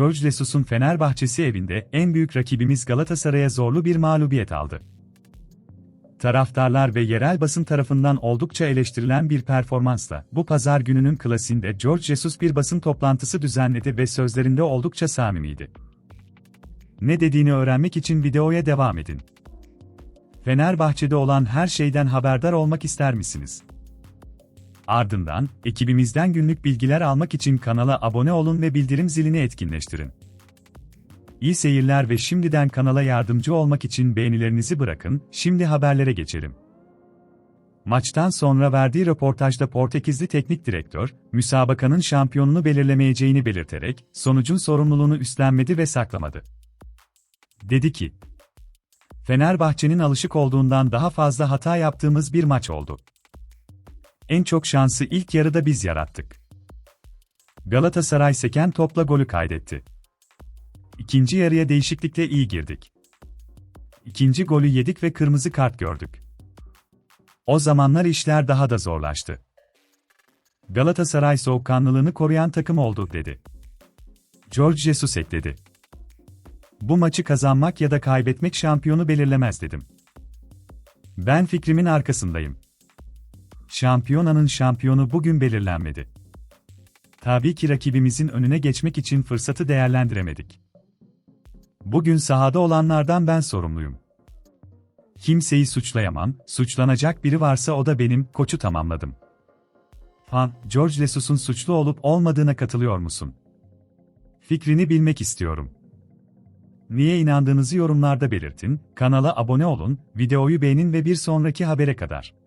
George Jesus'un Fenerbahçesi evinde en büyük rakibimiz Galatasaray'a zorlu bir mağlubiyet aldı. Taraftarlar ve yerel basın tarafından oldukça eleştirilen bir performansla, bu pazar gününün klasinde George Jesus bir basın toplantısı düzenledi ve sözlerinde oldukça samimiydi. Ne dediğini öğrenmek için videoya devam edin. Fenerbahçe'de olan her şeyden haberdar olmak ister misiniz? Ardından, ekibimizden günlük bilgiler almak için kanala abone olun ve bildirim zilini etkinleştirin. İyi seyirler ve şimdiden kanala yardımcı olmak için beğenilerinizi bırakın, şimdi haberlere geçelim. Maçtan sonra verdiği röportajda Portekizli teknik direktör, müsabakanın şampiyonunu belirlemeyeceğini belirterek, sonucun sorumluluğunu üstlenmedi ve saklamadı. Dedi ki, Fenerbahçe'nin alışık olduğundan daha fazla hata yaptığımız bir maç oldu. En çok şansı ilk yarıda biz yarattık. Galatasaray seken topla golü kaydetti. İkinci yarıya değişiklikle iyi girdik. İkinci golü yedik ve kırmızı kart gördük. O zamanlar işler daha da zorlaştı. Galatasaray soğukkanlılığını koruyan takım oldu dedi. George Jesus ekledi. Bu maçı kazanmak ya da kaybetmek şampiyonu belirlemez dedim. Ben fikrimin arkasındayım. Şampiyonanın şampiyonu bugün belirlenmedi. Tabii ki rakibimizin önüne geçmek için fırsatı değerlendiremedik. Bugün sahada olanlardan ben sorumluyum. Kimseyi suçlayamam, suçlanacak biri varsa o da benim, koçu tamamladım. Fan, George Jesus'un suçlu olup olmadığına katılıyor musun? Fikrini bilmek istiyorum. Niye inandığınızı yorumlarda belirtin, kanala abone olun, videoyu beğenin ve bir sonraki habere kadar.